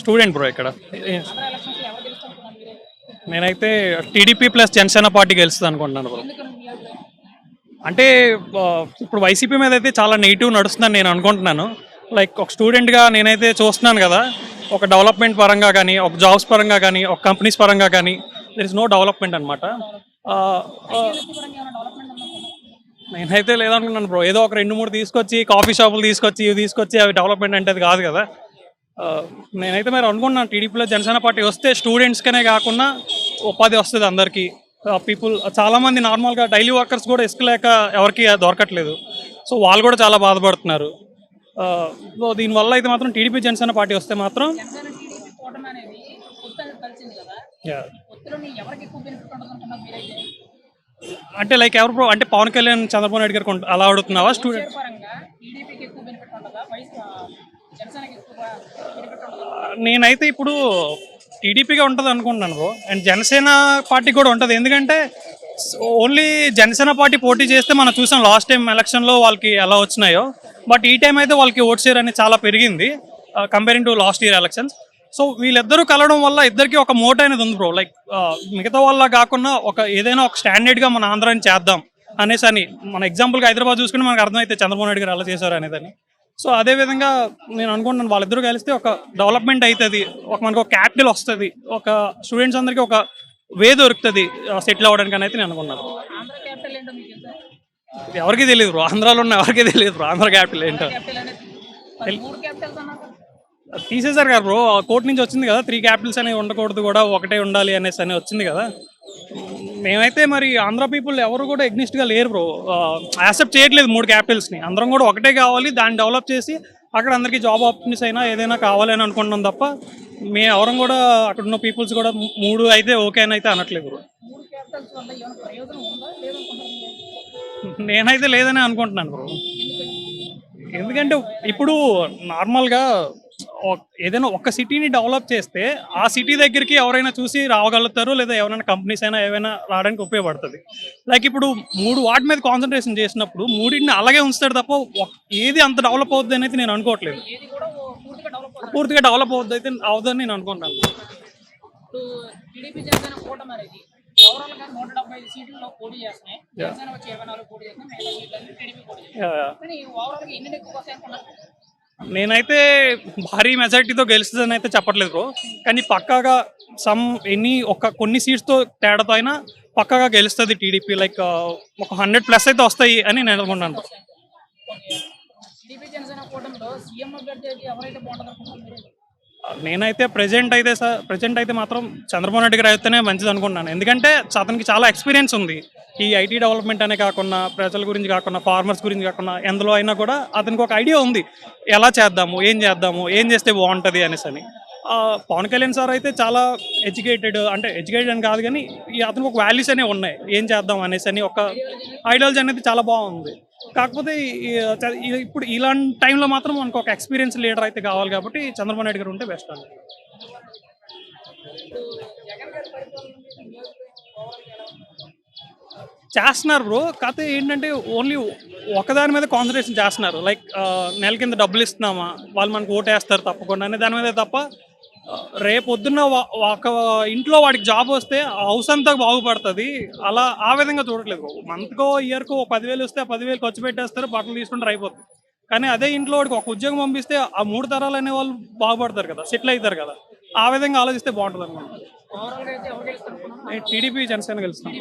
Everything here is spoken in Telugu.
స్టూడెంట్ బ్రో ఇక్కడ. నేనైతే టీడీపీ ప్లస్ జనసేన పార్టీ గెలుస్తుంది అనుకుంటున్నాను బ్రో. అంటే ఇప్పుడు వైసీపీ మీద అయితే చాలా నెగిటివ్ నడుస్తుందని నేను అనుకుంటున్నాను. లైక్ ఒక స్టూడెంట్గా నేనైతే చూస్తున్నాను కదా ఒక డెవలప్మెంట్ పరంగా కానీ ఒక జాబ్స్ పరంగా కానీ ఒక కంపెనీస్ పరంగా కానీ దర్ ఇస్ నో డెవలప్మెంట్ అనమాట నేనైతే లేదనుకున్నాను బ్రో. ఏదో ఒక రెండు మూడు తీసుకొచ్చి కాఫీ షాపులు తీసుకొచ్చి ఇవి తీసుకొచ్చి అవి డెవలప్మెంట్ అంటే కాదు కదా. నేనైతే మరి అనుకుంటున్నాను టీడీపీలో జనసేన పార్టీ వస్తే స్టూడెంట్స్కనే కాకుండా ఉపాధి వస్తుంది అందరికీ. పీపుల్ చాలామంది నార్మల్గా డైలీ వర్కర్స్ కూడా ఇసుక లేక ఎవరికి దొరకట్లేదు. సో వాళ్ళు కూడా చాలా బాధపడుతున్నారు. సో దీనివల్ల అయితే మాత్రం టీడీపీ జనసేన పార్టీ వస్తే మాత్రం అంటే లైక్ ఎవరు అంటే పవన్ కళ్యాణ్ చంద్రబాబు నాయుడు ఉంట- అలా అడుగుతున్నావా? స్టూడెంట్ నేనైతే ఇప్పుడు టీడీపీగా ఉంటుంది అనుకుంటున్నాను బ్రో. అండ్ జనసేన పార్టీ కూడా ఉంటుంది. ఎందుకంటే ఓన్లీ జనసేన పార్టీ పోటీ చేస్తే మనం చూసాం లాస్ట్ టైం ఎలక్షన్లో వాళ్ళకి ఎలా వచ్చినాయో. బట్ ఈ టైం అయితే వాళ్ళకి ఓట్ షేర్ అనేది చాలా పెరిగింది comparing to last year elections so వీళ్ళిద్దరూ కలవడం వల్ల ఇద్దరికి ఒక మోట అనేది ఉంది బ్రో. లైక్ మిగతా వాళ్ళ కాకుండా ఒక ఏదైనా ఒక స్టాండర్డ్గా మన ఆంధ్రాని చేద్దాం అనేసి అని. మన ఎగ్జాంపుల్గా హైదరాబాద్ చూసుకుని మనకు అర్థమైతే చంద్రబాబు నాయుడు గారు అలా చేశారు అనేదని. సో అదే విధంగా నేను అనుకుంటున్నాను వాళ్ళిద్దరూ కలిస్తే ఒక డెవలప్మెంట్ అవుతుంది ఒక మనకు ఒక క్యాపిటల్ వస్తుంది. ఒక స్టూడెంట్స్ అందరికీ ఒక వే దొరుకుతుంది సెటిల్ అవ్వడానికి అని అయితే నేను అనుకున్నాను ఎవరికి తెలియదు బ్రో. ఆంధ్రాలో ఉన్న ఎవరికి తెలియదు ఆంధ్ర క్యాపిటల్ ఏంటో. తీసేశారు కదా బ్రో. కోర్టు నుంచి వచ్చింది కదా. త్రీ క్యాపిటల్స్ అనేవి ఉండకూడదు కూడా. ఒకటే ఉండాలి అనేసి అని వచ్చింది కదా. మేమైతే మరి ఆంధ్ర పీపుల్ ఎవరు కూడా ఎగ్నిస్ట్గా లేరు బ్రో. యాక్సెప్ట్ చేయట్లేదు మూడు క్యాపిటల్స్ని అందరం కూడా ఒకటే కావాలి దాన్ని డెవలప్ చేసి అక్కడ అందరికీ జాబ్ ఆపర్చునిటీస్ అయినా ఏదైనా కావాలి అని అనుకుంటున్నాం తప్ప మేము ఎవరం కూడా అక్కడ ఉన్న పీపుల్స్ కూడా మూడు అయితే ఓకే అని అయితే అనట్లేదు బ్రో. నేనైతే లేదని అనుకుంటున్నాను బ్రో. ఎందుకంటే ఇప్పుడు నార్మల్గా ఏదైనా ఒక సిటీని డెవలప్ చేస్తే ఆ సిటీ దగ్గరికి ఎవరైనా చూసి రావగలుగుతారు లేదా ఎవరైనా కంపెనీస్ అయినా ఏవైనా రావడానికి ఉపయోగపడుతుంది. లైక్ ఇప్పుడు మూడు వాటి మీద కాన్సన్ట్రేషన్ చేసినప్పుడు మూడింటిని అలాగే ఉంచుతాడు తప్ప ఏది అంత డెవలప్ అవుద్ది అనేది నేను అనుకోవట్లేదు. పూర్తిగా డెవలప్ అవుద్ది అయితే అవుదని నేను అనుకుంటాను. సీట్లలో పోటీ చేస్తున్నాయి. నేనైతే భారీ మెజారిటీతో గెలుస్తుందని అయితే చెప్పట్లేదు బ్రో కానీ పక్కాగా సమ్ ఎన్ని ఒక కొన్ని సీట్స్తో తేడాతో అయినా పక్కాగా గెలుస్తుంది టీడీపీ. లైక్ ఒక హండ్రెడ్ ప్లస్ అయితే వస్తాయి అని నేను అనుకున్నాను టీడీపీ జనసేన కూటమిలో సీఎం అభ్యర్థి ఎవరైతే నేనైతే ప్రెజెంట్ అయితే సార్ ప్రెజెంట్ అయితే మాత్రం చంద్రబాబు నాయుడు గారు అయితేనే మంచిది అనుకుంటున్నాను. ఎందుకంటే అతనికి చాలా ఎక్స్పీరియన్స్ ఉంది. ఈ ఐటీ డెవలప్మెంట్ అనే కాకుండా ప్రజల గురించి కాకుండా ఫార్మర్స్ గురించి కాకుండా ఎందులో అయినా కూడా అతనికి ఒక ఐడియా ఉంది. ఎలా చేద్దాము ఏం చేద్దాము ఏం చేస్తే బాగుంటుంది అనేసి అని. పవన్ కళ్యాణ్ సార్ అయితే చాలా ఎడ్యుకేటెడ్ అంటే ఎడ్యుకేటెడ్ అని కాదు కానీ ఈ అతనికి ఒక వాల్యూస్ అనేవి ఉన్నాయి. ఏం చేద్దాం అనేసి అని ఒక ఐడియాలజీ అనేది చాలా బాగుంది. కాకపోతే ఇప్పుడు ఇలాంటి టైంలో మాత్రం మనకు ఒక ఎక్స్పీరియన్స్ లీడర్ అయితే కావాలి కాబట్టి చంద్రబాబు నాయుడు గారు ఉంటే బెస్ట్ అండి. చేస్తున్నారు బ్రో. కాకపోతే ఏంటంటే ఓన్లీ ఒకదాని మీద కాన్సన్ట్రేషన్ చేస్తున్నారు. లైక్ నెల కింద డబ్బులు ఇస్తున్నామా? వాళ్ళు మనకు ఓటేస్తారు తప్పకుండా అనే దాని మీద తప్ప ఆ, రేపు పొద్దున్న వా- ఒక ఇంట్లో వాడికి జాబ్ వస్తే హౌస్ అంతా బాగుపడుతుంది. అలా ఆ విధంగా చూడట్లేదు మంత్కో ఇయర్కో పదివేలు వస్తే పదివేలు ఖర్చు పెట్టేస్తారు బట్టలు తీసుకుంటారు అయిపోతుంది కానీ అదే ఇంట్లో వాడికి ఒక ఉద్యోగం పంపిస్తే ఆ మూడు తరాలు అనే వాళ్ళు బాగుపడతారు కదా సెటిల్ అవుతారు కదా. ఆ విధంగా ఆలోచిస్తే బాగుంటుంది అనమాట టీడీపీ జనసేన గెలుస్తాం